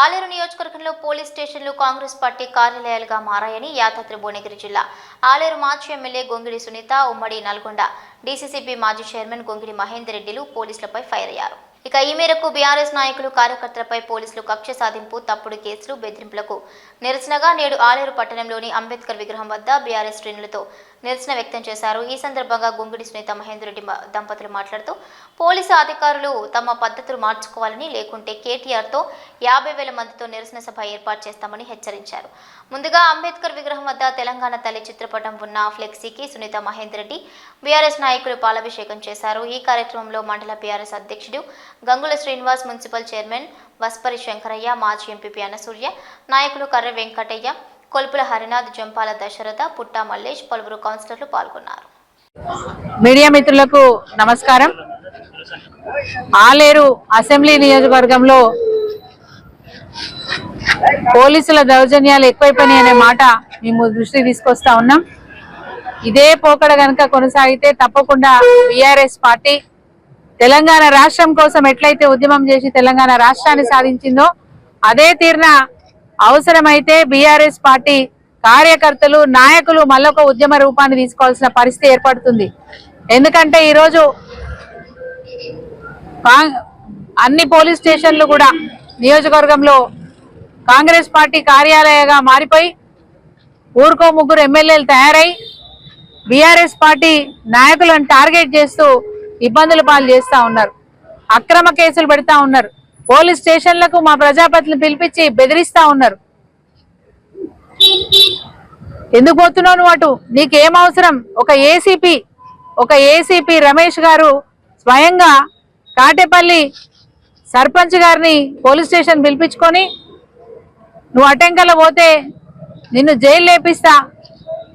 ఆలేరు నియోజకవర్గంలో పోలీస్ స్టేషన్లు కాంగ్రెస్ పార్టీ కార్యాలయాలుగా మారాయని యాదాద్రి భువనగిరి జిల్లా. ఆలేరు మాజీ ఎమ్మెల్యే గొంగిడి సునీత ఉమ్మడి నల్గొండ. డీసీసీబీ మాజీ చైర్మన్ గొంగిడి మహేందర్ రెడ్డిలు పోలీసులపై ఫైర్ అయ్యారు. ఇక ఈ మేరకు బీఆర్ఎస్ నాయకులు కార్యకర్తలపై పోలీసులు కక్ష సాధింపు తప్పుడు కేసులు బెదిరింపులకు నిరసనగా నేడు ఆలేరు పట్టణంలోని అంబేద్కర్ విగ్రహం వద్ద బీఆర్ఎస్ శ్రేణులతో నిరసన వ్యక్తం చేశారు. ఈ సందర్భంగా గుంగిడి సునీత మహేందర్రెడ్డి దంపతులు మాట్లాడుతూ పోలీసు అధికారులు తమ పద్ధతులు మార్చుకోవాలని లేకుంటే కేటీఆర్తో యాభై వేల మందితో నిరసన సభ ఏర్పాటు చేస్తామని హెచ్చరించారు. ముందుగా అంబేద్కర్ విగ్రహం వద్ద తెలంగాణ తల్లి చిత్రపటం ఉన్న ఫ్లెక్సీకి సునీత మహేందర్రెడ్డి బీఆర్ఎస్ నాయకులు పాలాభిషేకం చేశారు. ఈ కార్యక్రమంలో మండల బీఆర్ఎస్ అధ్యక్షుడు గంగుల శ్రీనివాస్ మున్సిపల్ చైర్మన్ వస్పరి శంకరయ్య మాజీ ఎంపీపీ అనసూర్య నాయకులు కర్ర వెంకటయ్య కొలుపుల హరినాథ్ జంపాల దశరథ పుట్టా మల్లేష్ పలువురు కౌన్సిలర్లు పాల్గొన్నారు. మీడియా మిత్రులకు నమస్కారం. ఆలేరు అసెంబ్లీ నియోజకవర్గంలో పోలీసుల దౌర్జన్యాలు ఎక్కువైపోయినాయి అనే మాట మేము దృష్టికి తీసుకొస్తా ఉన్నాం. ఇదే పోకడ కనుక కొనసాగితే తప్పకుండా బీఆర్ఎస్ పార్టీ తెలంగాణ రాష్ట్రం కోసం ఎట్లయితే ఉద్యమం చేసి తెలంగాణ రాష్ట్రాన్ని సాధించిందో అదే తీరున అవసరమైతే బీఆర్ఎస్ పార్టీ కార్యకర్తలు నాయకులు మళ్ళొక ఉద్యమ రూపాన్ని తీసుకోవాల్సిన పరిస్థితి ఏర్పడుతుంది. ఎందుకంటే ఈరోజు అన్ని పోలీస్ స్టేషన్లు కూడా నియోజకవర్గంలో కాంగ్రెస్ పార్టీ కార్యాలయంగా మారిపోయి ఊరుకో ముగ్గురు ఎమ్మెల్యేలు తయారై బీఆర్ఎస్ పార్టీ నాయకులను టార్గెట్ చేస్తూ ఇబ్బందులు పాలు చేస్తా ఉన్నారు. అక్రమ కేసులు పెడతా ఉన్నారు. పోలీస్ స్టేషన్లకు మా ప్రజాపతిని పిలిపించి బెదిరిస్తా ఉన్నారు. ఎందుకు పోతున్నావు నువ్వు అటు? నీకేం అవసరం? ఒక ఏసీపీ ఒక ఏసీపీ రమేష్ గారు స్వయంగా కాటేపల్లి సర్పంచ్ గారిని పోలీస్ స్టేషన్ పిలిపించుకొని నువ్వు అటెంకల్లో పోతే నిన్ను జైలు లేపిస్తా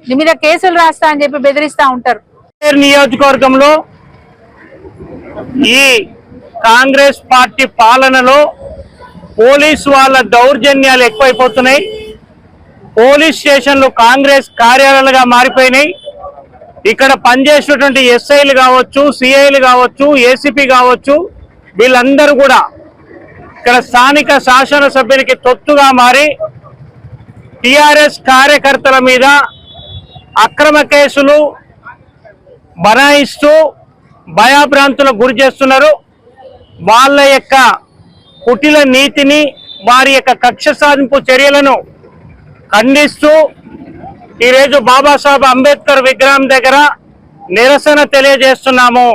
నీ మీద కేసులు రాస్తా అని చెప్పి బెదిరిస్తా ఉంటారు. నియోజకవర్గంలో ఈ కాంగ్రెస్ పార్టీ పాలనలో పోలీస్ వాళ్ళ దౌర్జన్యాలు ఎక్కువైపోతున్నాయి. పోలీస్ స్టేషన్లు కాంగ్రెస్ కార్యాలయాలుగా మారిపోయినాయి. ఇక్కడ పనిచేసినటువంటి ఎస్ఐలు కావచ్చు సిఐలు కావచ్చు ఏసీపీ కావచ్చు వీళ్ళందరూ కూడా ఇక్కడ స్థానిక శాసనసభ్యులకి తొత్తుగా మారి టిఆర్ఎస్ కార్యకర్తల మీద అక్రమ కేసులు బనాయిస్తూ భయాభ్రాంతులకు గురి చేస్తున్నారు. వాళ్ళ యొక్క కుటిల నీతిని వారి యొక్క కక్ష సాధింపు చర్యలను ఖండిస్తూ ఈరోజు బాబాసాహెబ్ అంబేద్కర్ విగ్రహం దగ్గర నిరసన తెలియజేస్తున్నాము.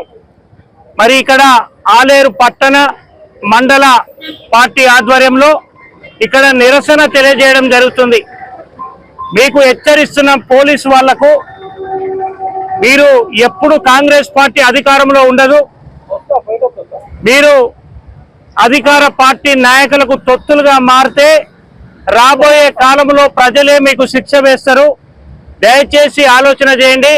మరి ఇక్కడ ఆలేరు పట్టణ మండల పార్టీ ఆధ్వర్యంలో ఇక్కడ నిరసన తెలియజేయడం జరుగుతుంది. మీకు హెచ్చరిస్తున్న పోలీసు వాళ్ళకు మీరు ఎప్పుడు కాంగ్రెస్ పార్టీ అధికారంలో ఉండదు. మీరు అధికార పార్టీ నాయకులకు తొత్తులుగా మారితే రాబోయే కాలంలో ప్రజలే మీకు శిక్ష వేస్తారు. దయచేసి ఆలోచన చేయండి.